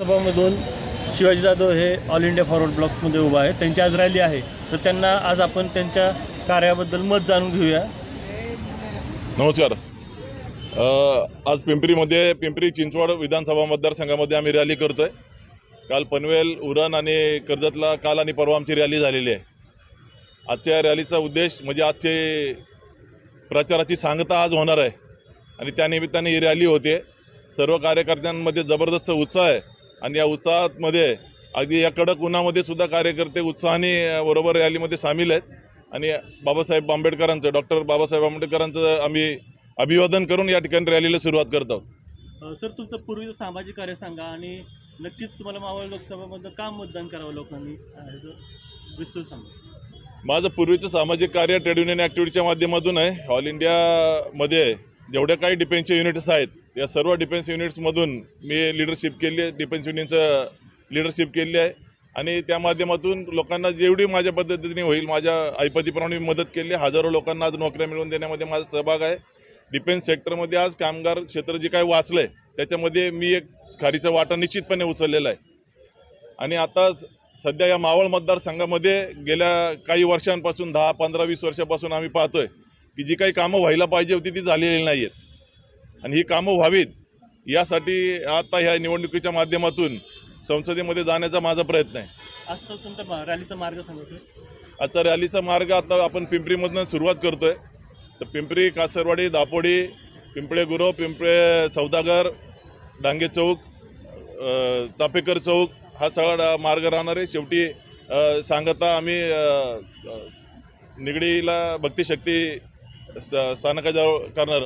सभामधून शिवाजी जाधव हे all India forward ब्लॉक्समध्ये उभा आहे त्यांची आज रॅली आहे. तर त्यांना आज आपण त्यांच्या कार्याबद्दल मत जाणून घेऊया. नमस्कार. अ, आज पिंपरीमध्ये पिंपरी चिंचवड विधानसभा मतदारसंघामध्ये आम्ही रॅली करतोय. काल पनवेल उरण आणि कर्जतला काल आणि परवा आमची रॅली झालेली आहे. आजच्या रॅलीचा उद्देश म्हणजे आजचे प्रचाराची सांगता आज होणार आहे. आणि त्यानिमित्ताने ही रॅली होते. सर्व कार्यकर्त्यांमध्ये जबरदस्त उत्साह आहे. आणि या उत्साहामध्ये अगदी या कडक उन्हामध्ये सुद्धा कार्यकर्ते उत्साहाने बरोबर रॅलीमध्ये सामील आहेत. आणि बाबासाहेब आंबेडकरांचं डॉक्टर बाबासाहेब आंबेडकरांचं आम्ही अभिवादन करून या ठिकाणी रॅलीला सुरुवात करत आहोत. सर तुमचं पूर्वीचं सामाजिक कार्य सांगा आणि नक्कीच तुम्हाला मावळ लोकसभामधलं का मतदान करावं लोकांनी? विस्तृत सांगा. माझं पूर्वीचं सामाजिक कार्य ट्रेड युनियन ॲक्टिव्हिटीच्या माध्यमातून आहे. ऑल इंडियामध्ये जेवढ्या काही डिफेन्सचे युनिट्स आहेत या सर्व डिफेन्स युनिट्समधून मी लिडरशिप केली आहे. डिफेन्स युनिटचं लिडरशिप केली आहे. आणि त्या माध्यमातून लोकांना जेवढी माझ्या पद्धतीने होईल माझ्या ऐपतीप्रमाणे मी मदत केली आहे. हजारो लोकांना आज नोकऱ्या मिळवून देण्यामध्ये माझा सहभाग आहे. डिफेन्स सेक्टरमध्ये आज कामगार क्षेत्र जे काही वाचलं आहे त्याच्यामध्ये मी एक खारीचा वाटा निश्चितपणे उचललेला आहे. आणि आता सध्या या मावळ मतदारसंघामध्ये गेल्या काही वर्षांपासून दहा पंधरा वीस वर्षापासून आम्ही पाहतोय की जी काही कामं व्हायला पाहिजे होती ती झालेली नाही आहेत आणि ही कामं व्हावीत यासाठी आता ह्या निवडणुकीच्या माध्यमातून संसदेमध्ये जाण्याचा माझा प्रयत्न आहे. आज तर तुमचा रॅलीचा मार्ग सांगा सर आजचा रॅलीचा मार्ग आता आपण पिंपरीमधनं सुरुवात करतोय. तर पिंपरी कासरवाडी दापोडी पिंपळे गुरव पिंपळे सौदागर डांगे चौक चापेकर चौक हा सगळा मार्ग राहणार आहे. शेवटी सांगता आम्ही निगडीला भक्तिशक्ती स्थानकाजवळ करणार